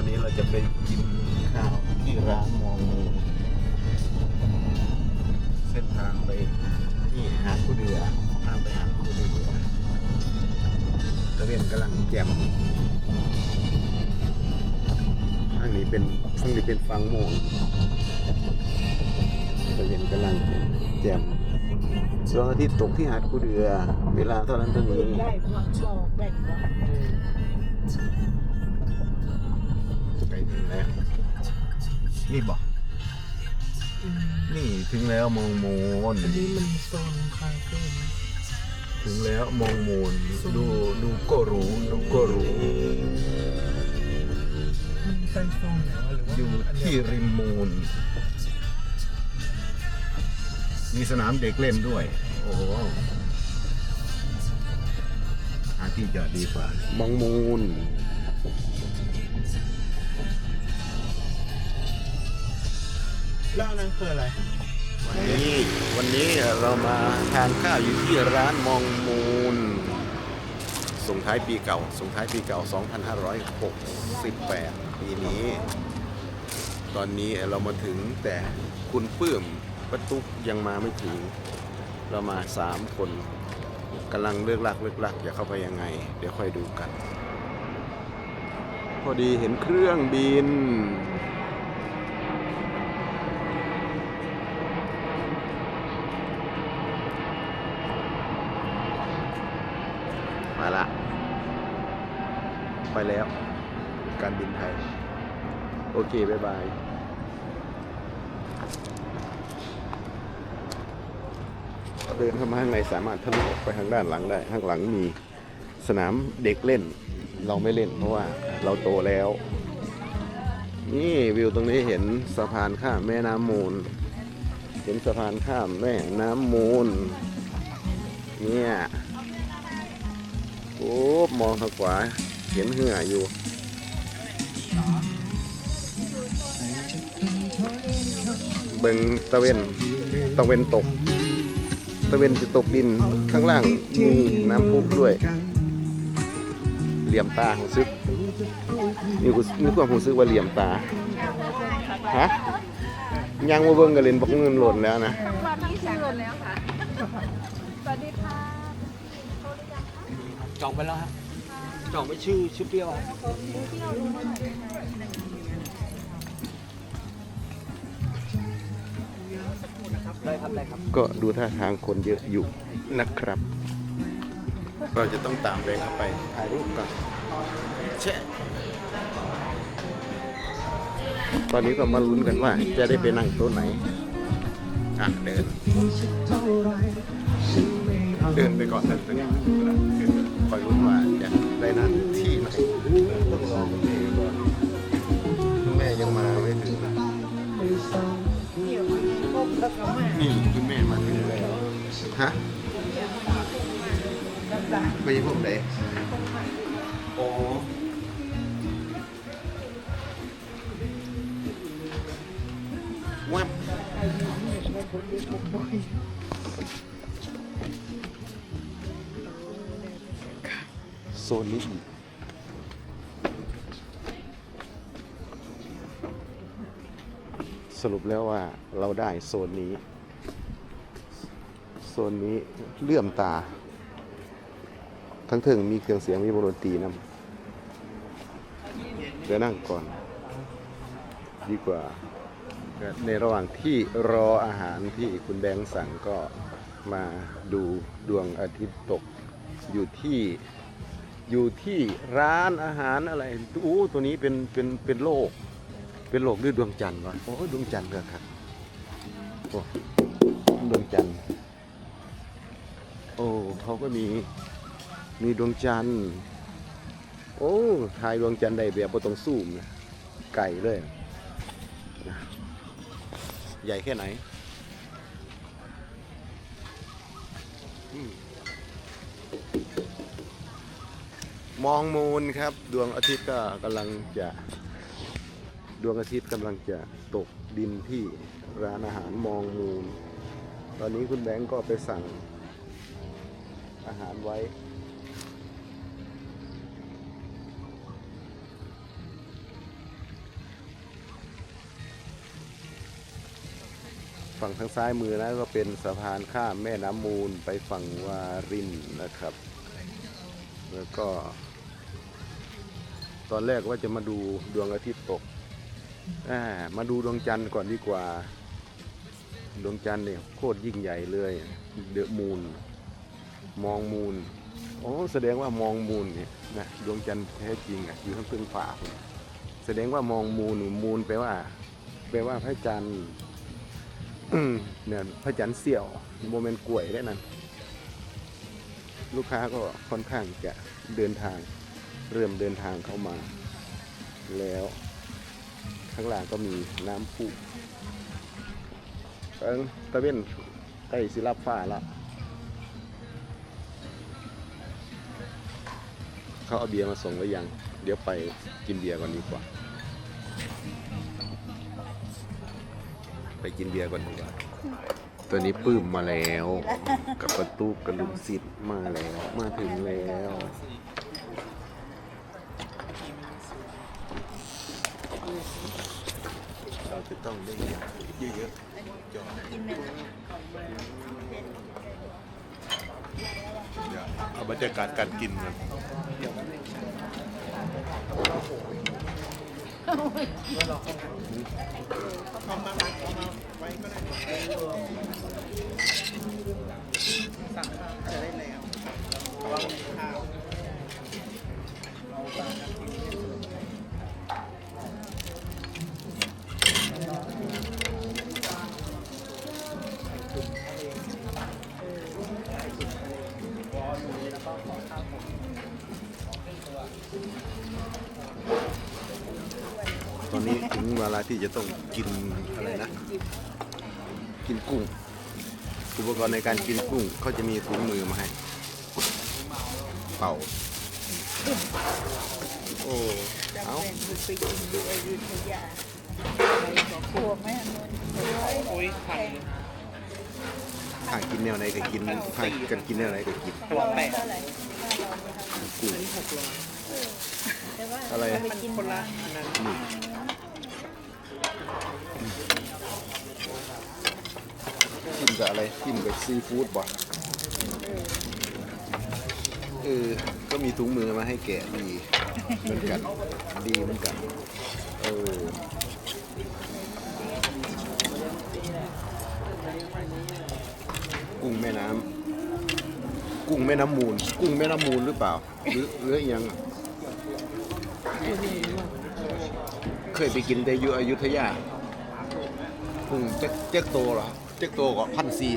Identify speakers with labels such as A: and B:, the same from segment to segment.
A: อนนี้เราจะไปกินข้าวที่ร้านมองมูเส้นทางไปนี่หาดผู้เดือทางไปหาดผู้เดือตะเวนกำลังแจ่มทางนี้เป็นทางนี้เป็นฟังโมงตะเวนกำลังแจ่มดวงอาทิตย์ตกที่หาดผู้เดือ เวลาเท่านั้นเท่านี้ นี่บอกนี่ถึงแล้วมองโมน
B: อันนี้มันโซนคาเฟ่นะ
A: ถึงแล้วมองโมนดูดูก็รู้ดูก็รู้
B: มันใช่โซนไหนวะหรือว่า
A: อยู่
B: อันเดี
A: ที่
B: ยว
A: ริมมูลมีสนามเด็กเล่นด้วย โอ้โหหาที่จอดดีกว่ามองมูล
B: แล้วอันนั้นคืออะไร
A: วันนี้วันนี้เรามาทานข้าวอยู่ที่ร้านมองมูล ส่งท้ายปีเก่า ส่งท้ายปีเก่า 2568 ปีนี้ ตอนนี้เรามาถึงแต่คุณปื้มประตุกยังมาไม่ถึง เรามาสามคนกำลังเลือกลักเลือกลักจะเข้าไปยังไง เดี๋ยวค่อยดูกัน พอดีเห็นเครื่องบิน มาละ ไปแล้ว การบินไทย โอเค บ๊ายบายเดินเข้ามาข้างในสามารถทะลุออกไปทางด้านหลังได้ ข้างหลังมีสนามเด็กเล่น เราไม่เล่นเพราะว่าเราโตแล้ว นี่วิวตรงนี้เห็นสะพานข้ามแม่น้ำมูล เห็นสะพานข้ามแม่น้ำมูล เนี่ยโอ้มองทางขวา เห็นเหืออยู่เบิงตะเวนตะเวนตก ตะเวนจะตกดินข้างล่างมีน้ำพุด้วย เหลี่ยมตาหูซึกมีกูมีความหูซึกว่าเหลี่ยมตาฮะยังมาเบิ่งกันเล่นบอกเงินหล่นแล้วนะ
C: วันที่ชื่อแล้วค่ะสวัสดีค่ะ
B: จองไปแล้วครับ จองไปชื่อชื่อเปรี้ยวครับได้ครับได้ครับ
A: ก็ดูท่าทางคนเยอะอยู่นะครับ เราจะต้องตามแรงเข้าไปถ่ายรูปก่อนแชะตอนนี้ก็มาลุ้นกันว่าจะได้ไปนั่งโต๊ะไหน อะเดิน เดินไปก่อนนะคอยลุ้นว่าจะได้นั่งที่ไหนต้องรอคุณแม่ก่อนคุณแม่ยังมาไม่ถึงนะนี่คุณแม่มาถึงแล้วฮะไม่ใช่พวกไหนโอ้วับ โซนนี้อีกสรุปแล้วว่าเราได้โซนนี้ โซนนี้เลื่อมตา ทั้งถึงมีเครื่องเสียงมีวงดนตีนำเดี๋ยวนั่งก่อน ดีกว่า ในระหว่างที่รออาหารที่คุณแบงค์สั่งก็มาดูดวงอาทิตย์ตกอยู่ที่ อยู่ที่ร้านอาหารอะไรโอ้ตัวนี้เป็นเป็นเป็นโลก เป็นโลกด้วยดวงจันทร์วะโอ้ดวงจันทร์ก็ครับโอ้ดวงจันทร์โอ้เขาก็มีมีดวงจันทร์ โอ้ถ่ายดวงจันทร์ได้แบบบ่ต้องซูมนะไก่เลยใหญ่แค่ไหน อืม มองมูลครับ ดวงอาทิตย์ก็กำลังจะดวงอาทิตย์กำลังจะตกดินที่ร้านอาหารมองมูล ตอนนี้คุณแบงก์ก็ไปสั่งอาหารไว้ ฝั่งทางซ้ายมือนะก็เป็นสะพานข้ามแม่น้ำมูลไปฝั่งวารินนะครับ แล้วก็ ตอนแรกว่าจะมาดูดวงอาทิตย์ตกอ่ามาดูดวงจันทร์ก่อนดีกว่า ดวงจันทร์เนี่ยโคตรยิ่งใหญ่เลยเดอะมูนมองมูนโอ้แสดงว่ามองมูนเนี่ยนะดวงจันทร์แท้จริงอะอยู่ข้างเพิ่งฝ่าพุ่นแสดงว่ามองมูนมูนแปลว่า แปลว่าพระจันทร์เนี่ยพระจันทร์เสี่ยวโมเมนต์กล้วยได้นั่นลูกค้าก็ค่อนข้างจะเดินทาง เริ่มเดินทางเข้ามา แล้วข้างล่างก็มีน้ำพุเอิงตะเวนใกล้สิรับฟ้าล้วเขาเอาเบียร์มาส่งหรือยัง เดี๋ยวไปกินเบียร์ก่อนดีกว่า ไปกินเบียร์ก่อนดีกว่าตัวนี้ปื้มมาแล้ว กับประตูกระลุมสิทธิ์มาแล้ว มาถึงแล้ว เราจะ ต้องได้เยอะๆจอดเอาบรรยากาศการกินกัน
B: สั่งข้าวจะได้แล้วเพราะว่าข้าวเราบา ที่
A: จะต้องกินอะไรนะ กินกุ้ง อุปกรณ์ในการกินกุ้งเขาจะมีถุงมือมาให้ เป่า โอ้ เอา
C: ไปกินดูอยุธยาพวกแม่นน
B: โอ้ยไข่
A: ถ้ากินแนวไหนก็กินถ้ากันกินแนวไหนก็กิน
B: ตัวแปด
C: เท่าไหร่
A: กุ้ง
B: หกร้อย
C: แต่ว่า
A: อะไร
B: มันคนละอันนั้น
A: นี่จิ้ม กับอะไรจิ้มกับซีฟู้ดบ่เออก็มีถุงมือมาให้แกะดีเหมือนกันดีเหมือนกันเออกุ้งแม่น้ำกุ้งแม่น้ำมูล กุ้งแม่น้ำมูลหรือเปล่า หรือหรืออีกอยังเคยไปกินแต่อยู่อยุธยากุ้งเจ๊กโตเหรอ เจ๊กโตก็พันสี่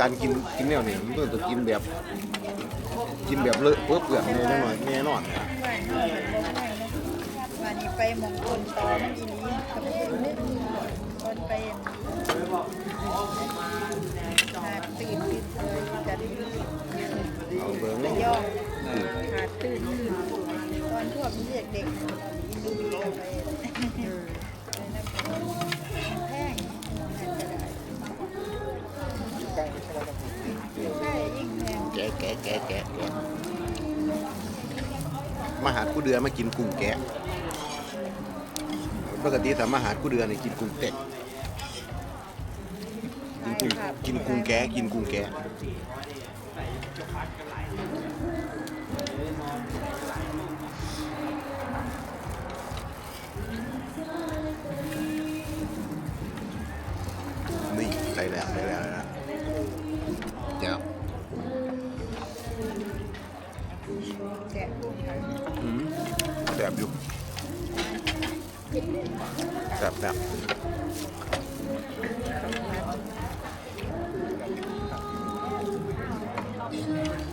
A: การกินกินแนวนี้มันต้องกินแบบ กินแบบเลอะเปื้อเปลือกแน่นอนแน่นอน
C: วันนี้ไปมงคลตอมอีนี้กับนึกคนไปหาตื่นตื่นเลยจะได้
A: เอาเบิ้ง
C: ย่องหาตื่นตอนพวกเด็กเด็กดูดีไปะ
A: แกะแกะแกะแกะมาหากูเดือมากินกุ้งแกะปกติถ้ามาหากูเดือนี่กินกุ้งเต็กกินกุ้งกินกุ้งแกะกินกุ้งแกะนี่ได้แล้วได้แล้ว แบแสบ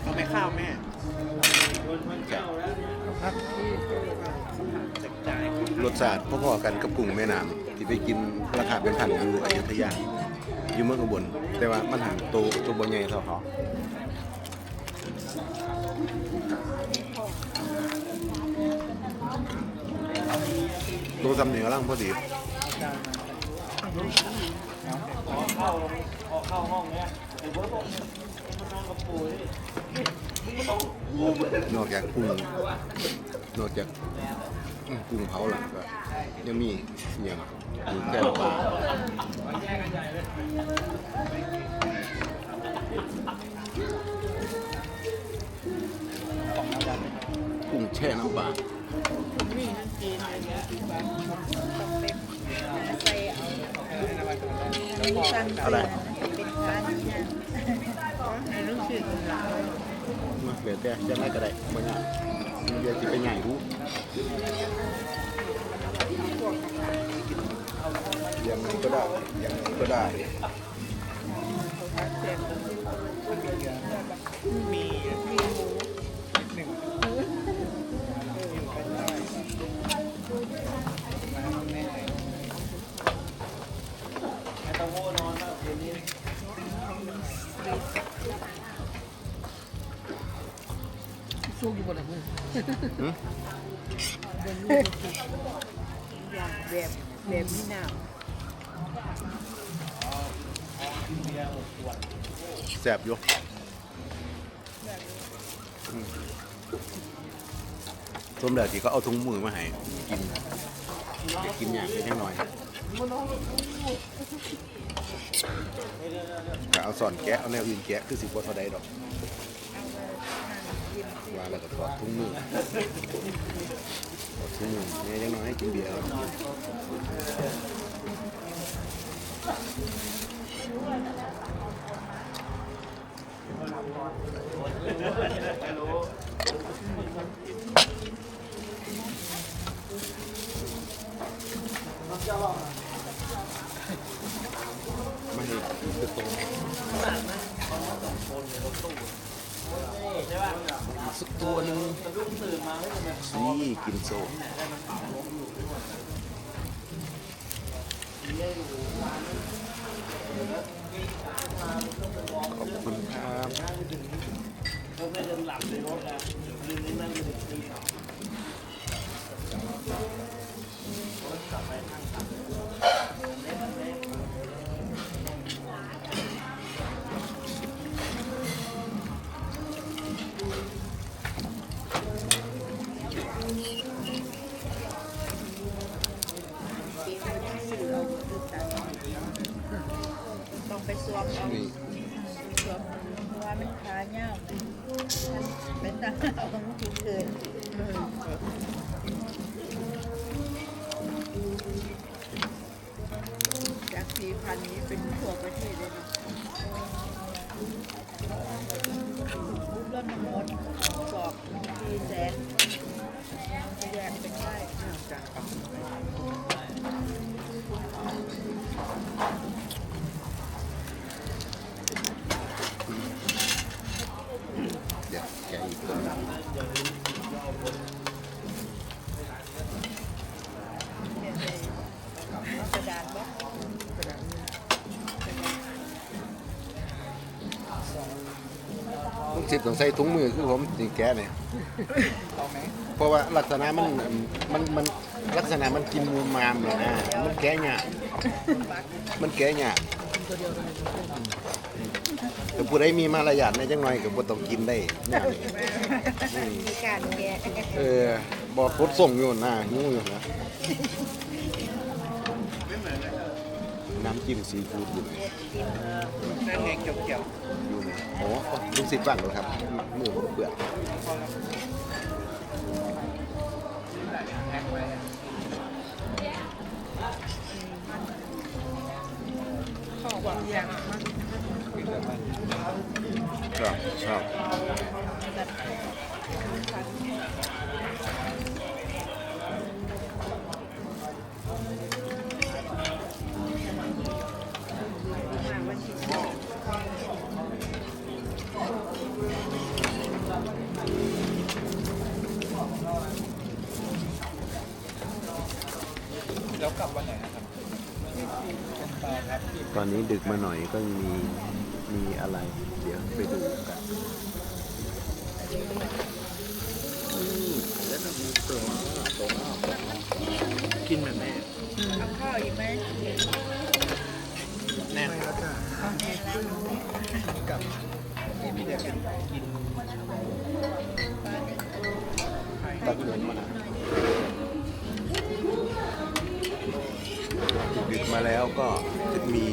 B: เอาไม่ข้าวแม่
A: รสชาติพอๆกันกับกุ้งแม่น้ำที่ไปกินราคาเป็นพันอยู่อยุธยาอยู่เมืองอุบลแต่ว่ามันหันตัวตัวบนใหญ่เท่าเขาตัวสำเนียงกำลังพอดี นอกจากกุ้งนอกจากกุ้งเผาหลังก็ยังมีอย่างกุ้งแก้วปลากุ้งแช่น้ำปลา
C: นี่นั่นจีนเลยนะต้องเป็นใส่เอา มีฟันเสียงเป็นฟันเนี่ยให้ลูกศิษย์เรา
A: มาเหลือแต่จะไม่ก็ได้เมื่อนี้มันเดี๋ยวจะไปใหญ่รู้ยังไงก็ได้ยังไงก็ได้
B: มีมีหมูหนึ่งเป็นได้มาแม่
C: สู้อยู่บนหลังมือ
A: หืม
C: บนมืออย่างแบบแบบนี้น้
A: แซ่บอยู่ส้มเดือดที่เขาเอาถุงมือมาให้กินกินอย่างไปแค่น้อย ก็เอาสอนแกะเอาแนวอื่นแกะคือสิบว่าเท่าใดดอกวางแล้วก็ถอดถุงมือถอดถุงมือเนี่ยังน้อยให้กินเบียร์แล้วไม่ให้กินกระตุ้น สักตัวหนึ่งนี่กินโซ่ขอบคุณครับ
C: เดี๋ย
A: วแกะอีกตัวหนึ่ง
C: กระดาษบ่
A: ลูกศิษย์ต้องใส่ถุงมือคือผมสิแกะเนี่ย
B: เอาไหม
A: เพราะว่าลักษณะมันมันมันลักษณะมันกินมูมามเลยนะมันแกะยากมันแกะยากแต่ผู้ใดมีมารยาทในจังหน่อยก็บ่ต้องกินได้แนวนี้อืม
C: มีการแกะ
A: เออบอกคดส่งอยู่หน้าหิวอยู่นะน้ำจิ้มซีฟู้ดอยู่ไหน
B: นั่นไงเกี่ยวเกี่ยว
A: อยู่ไหนโอ้ลูกศิษย์บ้างเหรอครับมือผมเปื่อ ค ตอนนี้ดึกมาหน่อยก็มีมีอะไร เดี๋ยวไปดูกันนี่แล้วก็มีตัวตัว
B: กินแบบไหน
C: เอาข้าวอีกไหม
B: แน่นครับ
C: เอาแน่แล้ว
B: กับที่มีแต่กิน
A: ตักเดินมาดึกมาแล้วก็จะมี มี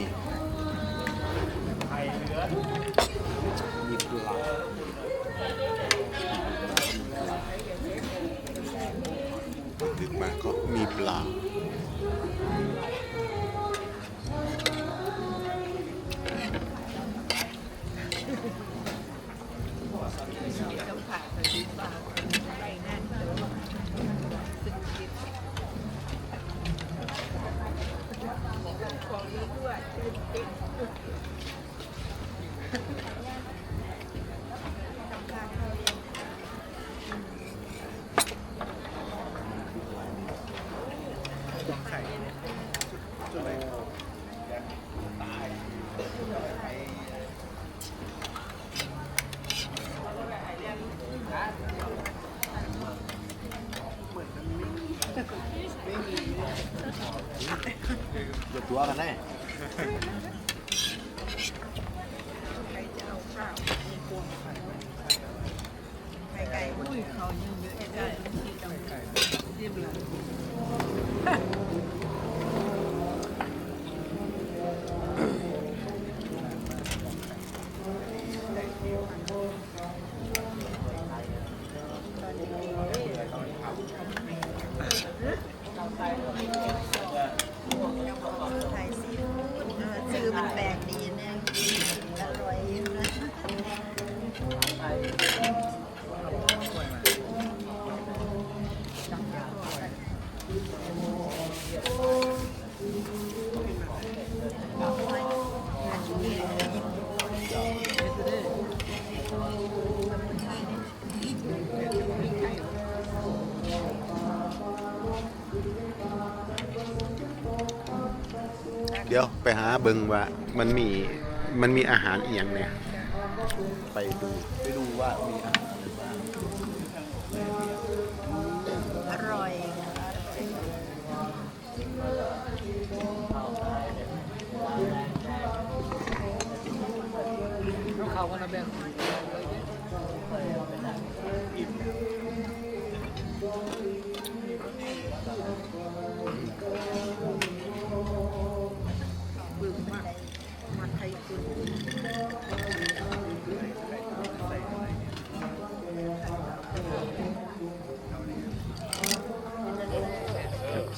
C: เดี๋ย
B: วไป
A: หาเบิงว่ามันมีมันมีอาหารเอียงเนี่ย ไปดูไปดูว่ามีอาหาร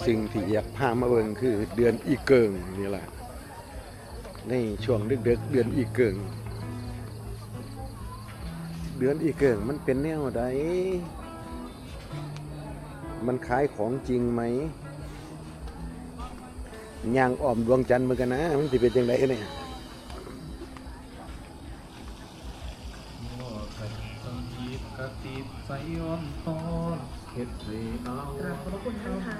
A: สิ่งที่อยากพามาเบิงคือเดือนอีเกิงนี่แหละในช่วงดึกๆเดือนอีเกิง เดือนอีเกิงมันเป็นแนวใดมันขายของจริงไหมย่างอ้อมดวงจันทร์เหมือนกันนะ มันจะเป็นยังไงเนี่ย
D: กติใส่ย้อนตอน
C: กราบขอบพระคุณท่านค่ะ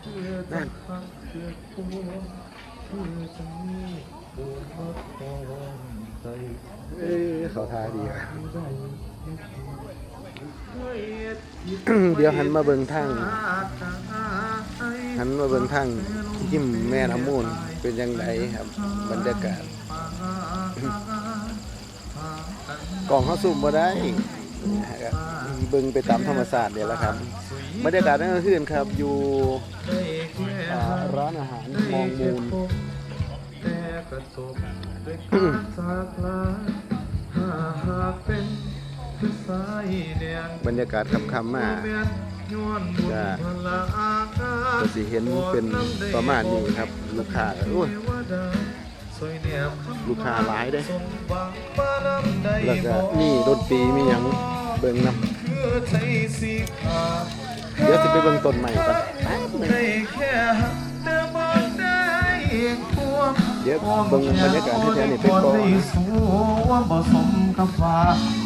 D: เพื่อจะพักเพื่อตัวเพื่อจะมีบุญมาคองใจ
A: เอ้ยเขาทาดีอะ
D: เดี๋
A: ยวหันมาเบิ่งทางหันมาเบิ่งทางทิมแม่น้ำมูลเป็นยังไงครับบรรยากาศกล่องเขาสูบมาได้ บิ่งไปตามธรรมศาสตร์เนี่ยแหละครับบรรยากาศนั่นก็คือครับอยู่ร้านอาหารมองมูล
D: บรจากลาถ้าหากเป็น
A: บรรยากาศคำๆมา
D: แม่นย้อนบุญพลาอาฆา
A: ก็สิเห็นเป็นประมาณนี้ครับ ลูกค้าโอ้ย
D: เทวดาสวยแนมคำ
A: ลูกค้าหลายเด้
D: สมบังบารมใด
A: แล้วก็
D: บ่
A: มีดนตรีมีหยังเบิ่งน
D: คือใจสิขาดำ
A: เดี๋ยวสิไปเบิ่งต้นใหม่กันแป๊บหนึง เดี๋ยวเบิ่งบรรยากาศที่แท้นี่ไปก่อน
D: กับว่า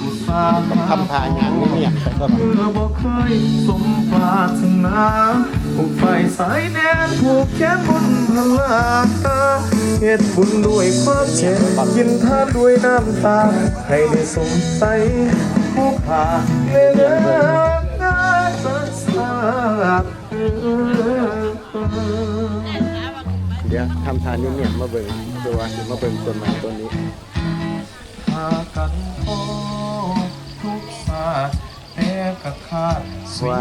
D: อุตสาห์
A: ทำทางงานนี่เนี่ยไปก่อน
D: บ่เคยสมปรารถนาผู้ไฟสายแนนผูกแขนบนพลาตาเหตุบุญด้วยความเจ็บกินทานด้วยน้ำตาให้ได้สมใสผู้ผ่าเลือกงานสักสา
A: เดี๋ยวทำทานนี้เนี่ยมาเบิ่งตัวสิมาเบิ่งต้นไม้ต้นนี้
D: พากันโอทุกศาสแต่กะขาด
A: เพราะว่า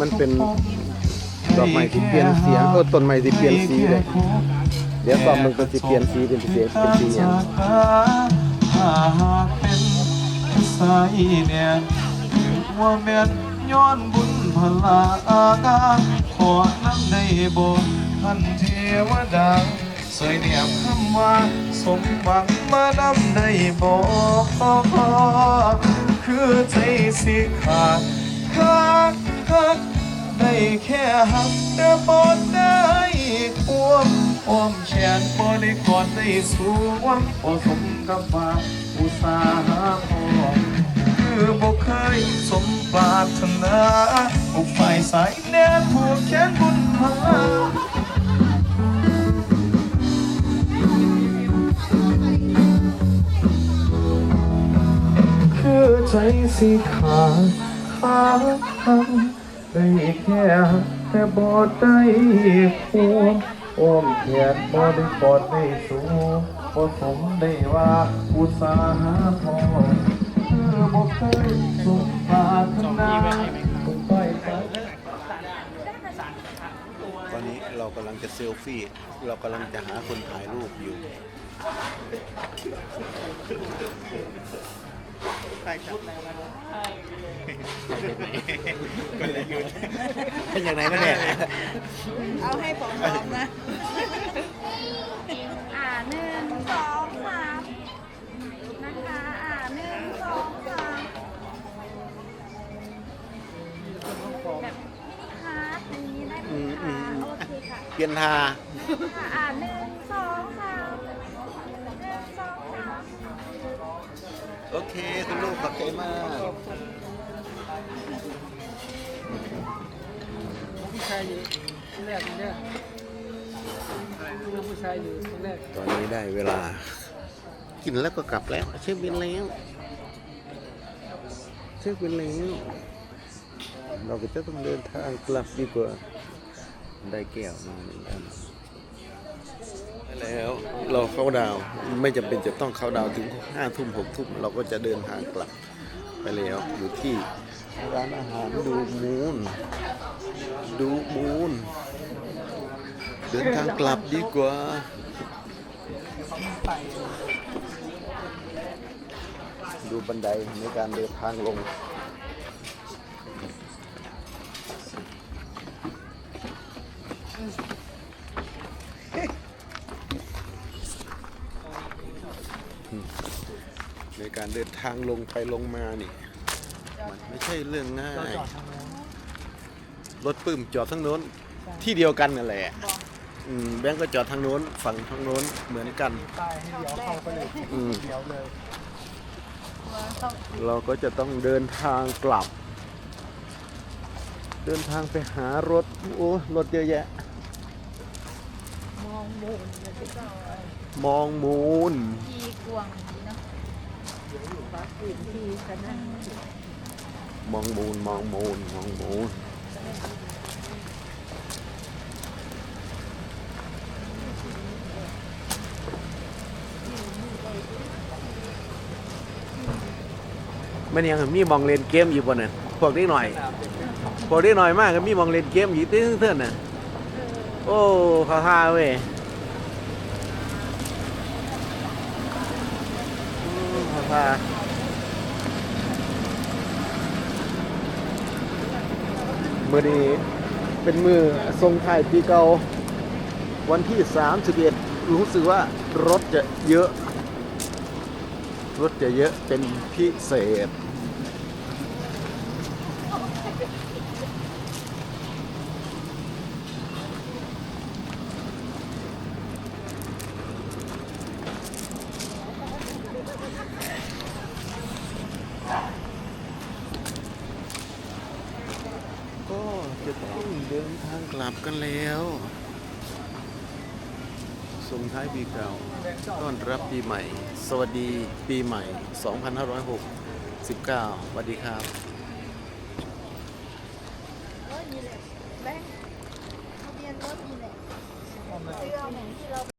A: มันเป็นดอกไม้ที่เปลี่ยนเสียงเออต้นไม้ที่เปลี่ยนสีเลยเดี๋ยวต่อมันก็จะเปลี่ยนสีเป็นเสียเป็นสีอย่าง
D: ถ้าหากเป็นสายเนี่ยถือว่าแม่นย้อนบุญพลาอากาขอน้ำได้บ่ ท่านเทวดา สวยเนียมคำว่า สมหวังมานำได้บ่คือใจสิขาดคักคักได้แค่หักแต่บอดได้ควมอ้อมแขนบ่ได้กอดได้สวมบ่สมกับว่าอุตสาหะพอคือบ่เคยสมปรารถนาบุกฝ่ายสายแนนผูกแขนบุญพลา ใจสิขาดขาดได้แค่แต่บอดได้ควงอ้อมแขนบอดได้กอดได้สูงบ่สมได้ว่าอุตสาหะพอคือบ่เคยสมปรารถนาบุกไปไป
A: ตอนนี้เรากำลังจะเซลฟี่ เรากำลังจะหาคนถ่ายรูปอยู่
B: ใช่ครับ
A: เป็นอย่างไรกันเนี่ย
C: เอาให้ผอมๆนะ
E: อ่าหนึ่งสองสามนะคะอ่าหนึ่งสองสามแบบฮาร์ดอย่างนี้ได้ไหม
A: อืมอื
E: คะ
A: ม
E: โอเคค่ะ
A: เปลี่ยนทา
E: ค่ะอ่า
A: คุณลูกขอบใจมาก
B: ผู้ชายอยู่แรกเนี่ยลูกผู้ชายอยู่แรก
A: ตอนนี้ได้เวลา กินแล้วก็กลับแล้ว เช็คบินแล้วเช็คบินแล้วเราก็จะต้องเดินทางกลับดีกว่าได้แก้วมาหมือนกันได้ แล้ว เราเข้าดาวไม่จำเป็นจะต้องเข้าดาวถึงห้าทุ่มหกทุ่มเราก็จะเดินทางกลับไปแล้วอยู่ที่ร้านอาหารดูมูนดูมูนเดินทางกลับดีกว่าดูบันไดในการเดินทางลงใน การเดินทางลงไปลงมานี่มันไม่ใช่เรื่องง่าย รถปื้มจอดทั้งโน้น ที่เดียวกันนั่นแหละอืมแบงก์ก็จอดทางโน้น ฝั่งทางโน้นเหมือนกัน
B: ใต้ให้เดี๋ยวเข้าไปเลย
A: อืม
B: เดี๋ยวเลย
A: เราก็จะต้องเดินทางกลับ เดินทางไปหารถ โอ้รถเยอะแยะ
C: มองมุมเลยที่เรา
A: มองมูน
E: ทีกวง
A: มองมูนมองมูนมองมูนมันยังมีมองเล่นเกมอยู่บนน่ะพวกนี้หน่อยพวกนี้หน่อยมากก็มีมองเล่นเกมอยู่ตื้อเท่าน่ะโอ้เขาท่าเว้ยอื พาเมื่อนี้เป็นมือทรงไทยปีเก่าวันที่ 31 รู้สึกว่ารถจะเยอะ รถจะเยอะเป็นพิเศษ สวัสดีปีใหม่ 2569สวัสดีครับ